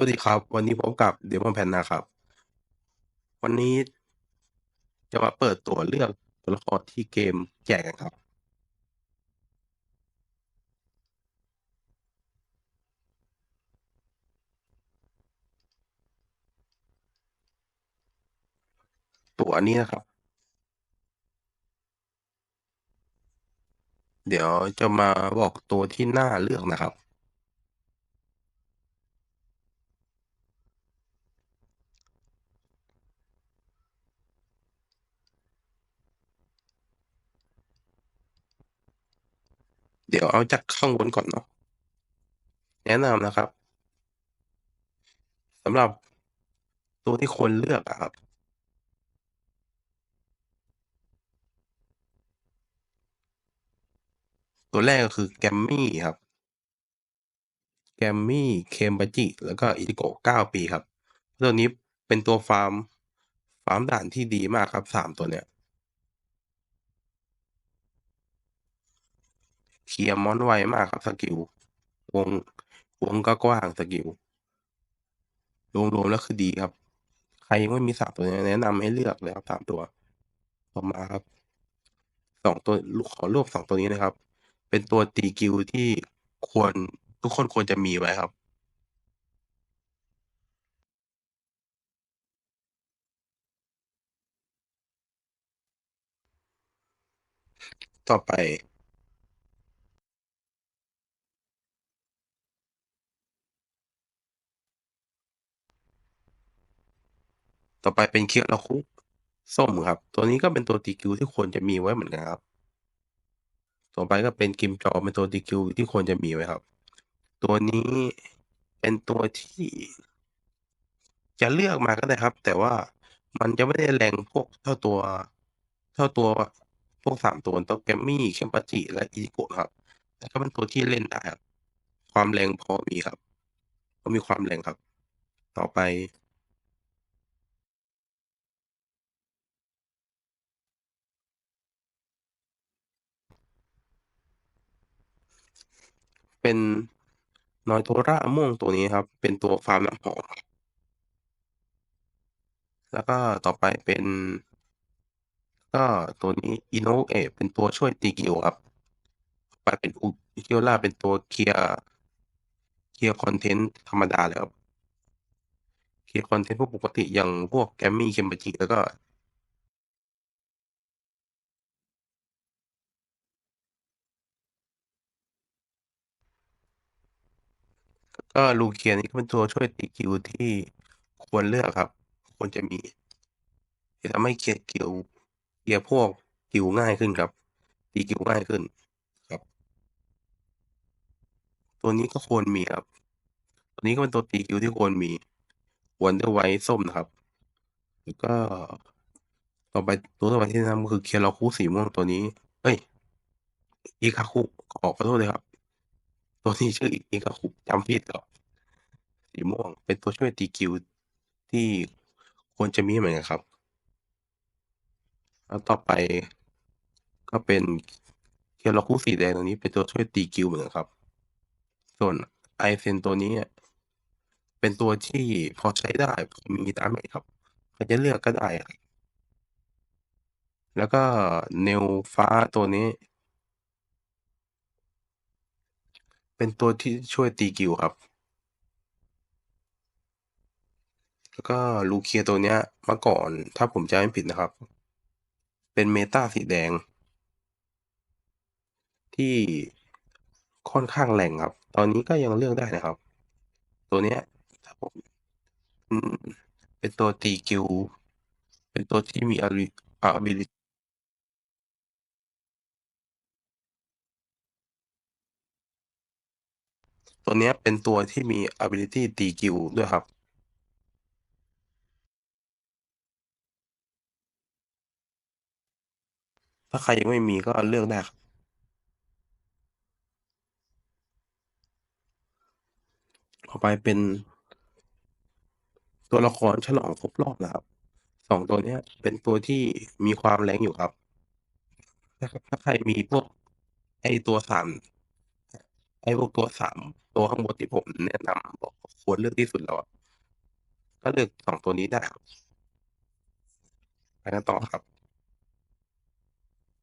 วัสดีครับ วันนี้พบกับ Demon Panda ครับ วันนี้จะมาเปิดตัวเลือกตัวละครที่เกมแจกกันครับ ตัวนี้นะครับ เดี๋ยวจะมาบอกตัวที่น่าเลือกนะครับ ดี๋ยวเอาจากข้างบนก่อนเนาะแนะนำนะครับสำหรับตัวที่ควรเลือกอะครับ ตัวแรกก็คือ Gammy ครับ Gammy Kenpachi แล้วก็ Ichigo 9ปีครับ ตัวนี้เป็นตัวฟาร์ม ฟาร์มด่านที่ดีมากครับ3ตัวเนี้ย เคลียร์มอนไวมากครับสกิลวงวงก็กว้างสกิลรวมๆแล้วคือดีครับ ใครยังไม่มี3ตัวนี้แนะนำให้เลือกเลยครับ3ตัว ต่อมาครับ2ตัวขอรวบ2ตัวนี้นะครับ เป็นตัวตีกิลที่ควรทุกคนควรจะมีไว้ครับต่อไป ต่อไปเป็น Kiraku ส้มครับ ตัวนี้ก็เป็นตัวตีกิลที่ควรจะมีไว้เหมือนกันครับ ต่อไปก็เป็น Grimmjow เป็นตัวตีกิลที่ควรจะมีไว้ครับ ตัวนี้เป็นตัวที่ จะเลือกมาก็ได้ครับ แต่ว่ามันจะไม่ได้แรงพวกเท่าตัว เท่าตัวพวก3ตัวตัว Gammy Kenpachi และ Ichigo ครับ แต่ก็เป็นตัวที่เล่นได้ครับ ความแรงพอมีครับ ก็มีความแรงครับ ต่อไป เป็น Notora ม่วงตัวนี้ครับ เป็นตัวฟาร์มน้ำหอมแล้วก็ต่อไปเป็น ก็ตัวนี้ Inoue เอเป็นตัวช่วยตีกิลครับต่อไปเป็น Ulquiorra เป็นตัวเคลียร์เคลียร์คอนเทนต์ธรรมดาเลยครับเคลียร์คอนเทนต์พวกปกติอย่างพวก Gammy Kenpachi แล้วก็ ก็ Lucia นี่ก็เป็นตัวช่วยตีกิลที่ควรเลือกครับ ควรจะมีจะทำให้เคลียร์กิลเคลียร์พวกกิลง่ายขึ้นครับ ตีกิลง่ายขึ้นครับ ตัวนี้ก็ควรมีครับ ตัวนี้ก็เป็นตัวตีกิลที่ควรมี Wonder White ส้มนะครับแล้วก็ต่อไปตัวต่อไปที่แนะนำก็คือ Kiraku สีม่วงตัวนี้ เอ๊ย Ikkaku ขอขอโทษด้วยครับ ตัวนี้ชื่อ Ikkaku จำผิดเหรอสีม่วง เป็นตัวช่วยตีกิลที่ควรจะมีเหมือนกันครับ แล้วต่อไปก็เป็น Kiraku สีแดงตัวนี้เป็นตัวช่วยตีกิลเหมือนกันครับ ส่วน Aizen ตัวนี้เป็นตัวที่พอใช้ได้พอมี damage ครับใครจะเลือกก็ได้ แล้วก็ Nail ฟ้าตัวนี้ เป็นตัวที่ช่วยตีกิลครับ แล้วก็ Lucia ตัวเนี้ยเมื่อก่อนถ้าผมจำไม่ผิดนะครับ เป็นเมตาสีแดง ที่ค่อนข้างแรงครับ ตอนนี้ก็ยังเลือกได้นะครับ ตัวเนี้ยถ้าผมเป็นตัวตีกิลเป็นตัวที่มี abi ability ตัวนี้เป็นตัวที่มี ability ตีกิลด้วยครับถ้าใครยังไม่มีก็เลือกได้ครับ ต่อไปเป็น ตัวละครฉลองครบรอบนะครับ2ตัวนี้เป็นตัวที่มีความแรงอยู่ครับ ถ้าใครมีพวกไอตัว3ไอไอพวกตัว3 ตัวข้างบนที่ผมแนะนำบอกควรเลือกที่สุดแล้วอะก็เลือก2ตัวนี้ได้ครับไปกันต่อครับ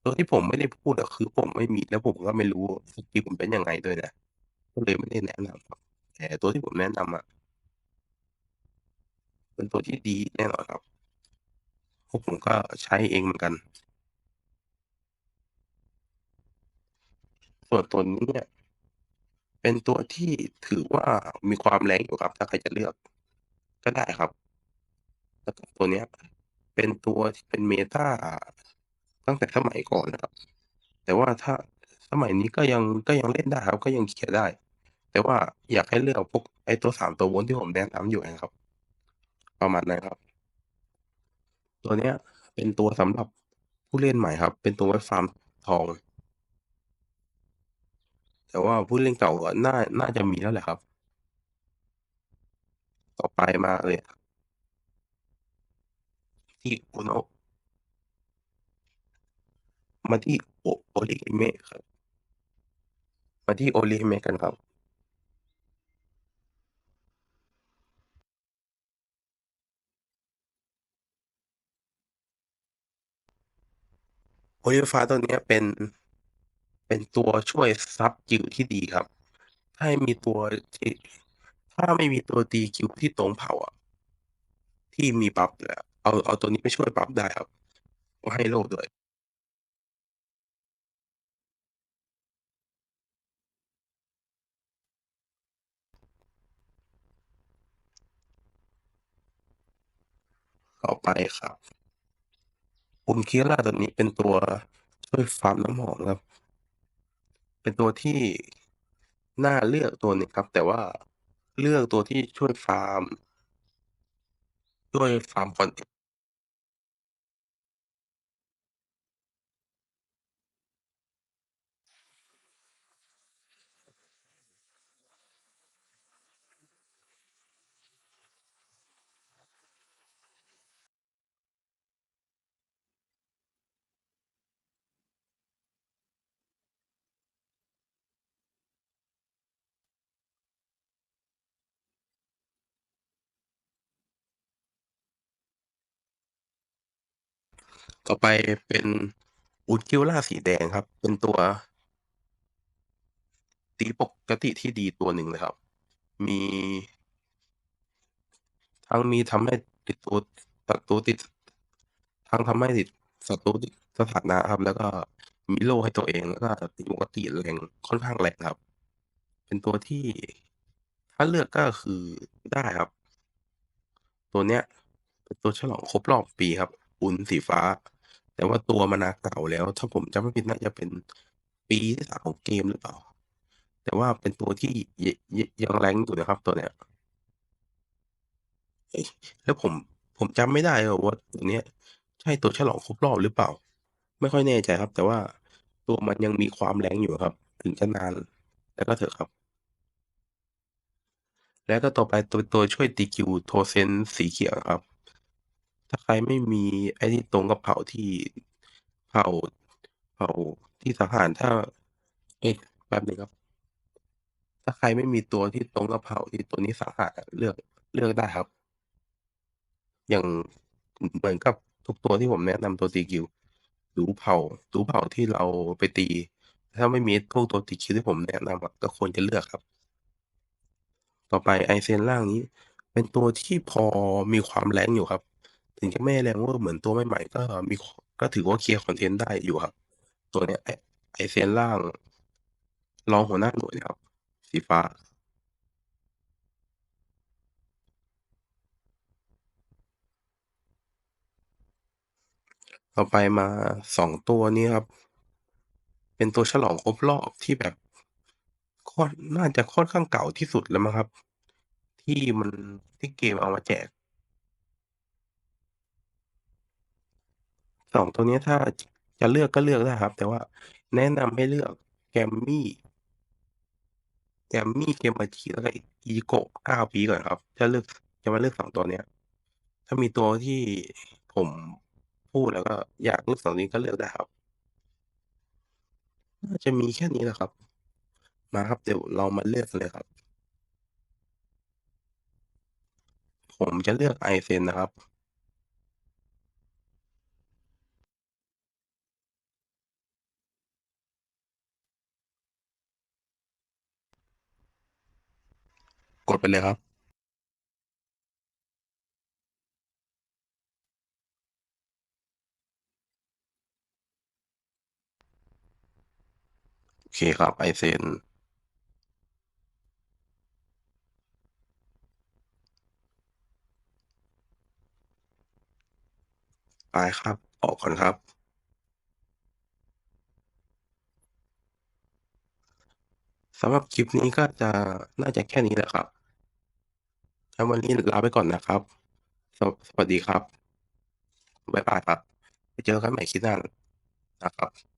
ตัวที่ผมไม่ได้พูดอะคือผมไม่มีแล้วผมก็ไม่รู้สกิลผมเป็นยังไงด้วยนะก็เลยไม่ได้แนะนำครับแต่ตัวที่ผมแนะนำอะเป็นตัวที่ดีแน่นอนครับพราะผมก็ใช้เองเหมือนกัน ส่วนตัวนี้เนี่ย เป็นตัวที่ถือว่ามีความแรงอยู่ครับ ถ้าใครจะเลือกก็ได้ครับ แล้วก็ตัวเนี้ย เป็นตัวที่เป็น Meta ตั้งแต่สมัยก่อนนะครับ แต่ว่าถ้าสมัยนี้ก็ยังก็ยังเล่นได้ครับ ก็ยังเคลียร์ได้ แต่ว่าอยากให้เลือกพวกไอ้ตัว3ตัวบนที่ผมแนะนำอยู่ไงครับ ประมาณนั้นครับ ตัวเนี้ย เป็นตัวสำหรับผู้เล่นใหม่ครับ เป็นตัวไว้ฟาร์มทอง แต่ว่าผู้เล่นเก่าก็น่า น่าจะมีแล้วแหละครับ ต่อไปมาเลยที่ UNO มาที่โอ Orihime ครับ มาที่ Orihime กันครับ Orify ตัวเนี้ยเป็น เป็นตัวช่วยซับกิลที่ดีครับ ถ้ามีตัวที่ถ้าไม่มีตัวตีกิลที่ตรงเผ่าอะที่มีบัฟอยู่แล้วเอาเอาตัวนี้ไปช่วยบัฟได้ครับก็ให้โล่ด้วยต่อไปครับ Ulquiorra ตัวนี้เป็นตัวช่วยฟาร์มน้ำหอมครับ เป็นตัวที่น่าเลือกตัวหนึ่งครับ แต่ว่าเลือกตัวที่ช่วยฟาร์ม ช่วยฟาร์มคอนเทนต์ ต่อไปเป็น Ulquiorra สีแดงครับ เป็นตัวตีปกติที่ดีตัวหนึ่งเลยครับ มีทั้งมีทำให้ติดตัวศัตรูติด ทั้งทำให้ติดศัตรูติดสถานะครับ แล้วก็มีโล่ให้ตัวเองแล้วก็ตีปกติแรงค่อนข้างแรงครับ เป็นตัวที่ถ้าเลือกก็คือได้ครับ ตัวเนี้ย เป็นตัวฉลองครบรอบปีครับ Ul สีฟ้า แต่ว่าตัวมานาเก่าแล้ว ถ้าผมจำไม่ผิดน่าจะเป็นปีที่3ของเกมหรือเปล่า แต่ว่าเป็นตัวที่ยยยัง rank อยู่นะครับตัวเนี้ยเอ๊ะแล้วผมผมจำไม่ได้ว่า ตัวเนี้ยใช่ตัวฉลองครบรอบหรือเปล่า ไม่ค่อยแน่ใจครับ แต่ว่าตัวมันยังมีความ rank อยู่ครับ ถึงจะนานแต่ก็เถอะครับ แล้วก็ต่อไปตัวตัวช่วยตีกิล Tousen สีเขียวครับ ถ้าใครไม่มีไอ้ที่ตรงกับเผ่าที่ เผ่า เผ่าที่สังหารถ้า เอ๊ะแป๊บหนึงครับ ถ้าใครไม่มีตัวที่ตรงกับเผ่าที่ตัวนี้สังหารอะเลือกเลือกได้ครับ อย่างเหมือนกับทุกตัวที่ผมแนะนำตัวตีกิลรู้เผ่ารู้เผ่าที่เราไปตี ถ้าไม่มีพวกตัวตีกิลที่ผมแนะนำอะก็ควรจะเลือกครับ ต่อไป Aizen ร่างนี้ เป็นตัวที่พอมีความ rank อยู่ครับ ถึงจะไม่ rank เวอร์เหมือนตัวใหม่ๆก็มีก็ถือว่าเคลียร์คอนเทนต์ได้อยู่ครับ ตัวเนี้ยไอ้ Aizen ร่าง รองหัวหน้าหน่วยครับ สีฟ้า ต่อไปมา2ตัวนี้ครับ เป็นตัวฉลองครบรอบที่แบบค่อนน่าจะค่อนข้างเก่าที่สุดแล้วมั้งครับ ที่มันที่เกมเอามาแจก 2 ตัวเนี้ย ถ้า จะเลือกก็เลือกได้ครับ แต่ว่าแนะนำให้เลือก Gammy Gammy Gamachi แล้วก็ Ichigo 9ปีก่อนครับ ถ้าเลือก จะมาเลือก 2 ตัวเนี้ย ถ้ามีตัวที่ผมพูดแล้วก็อยากเลือก 2 นี้ก็เลือกได้ครับ น่าจะมีแค่นี้แหละครับ มาครับ เดี๋ยวเรามาเลือกกันเลยครับ ผมจะเลือก iSend นะครับ ดไปเลยครับ โอเคครับ iSend ไปครับ ออกก่อนครับ สำหรับคลิปนี้ก็จะน่าจะแค่นี้แหละครับ งั้นวันนี้ลาไปก่อนนะครับสสวัสดีครับบ๊ายบายครับ ไปเจอกันใหม่คลิปหน้านะครับ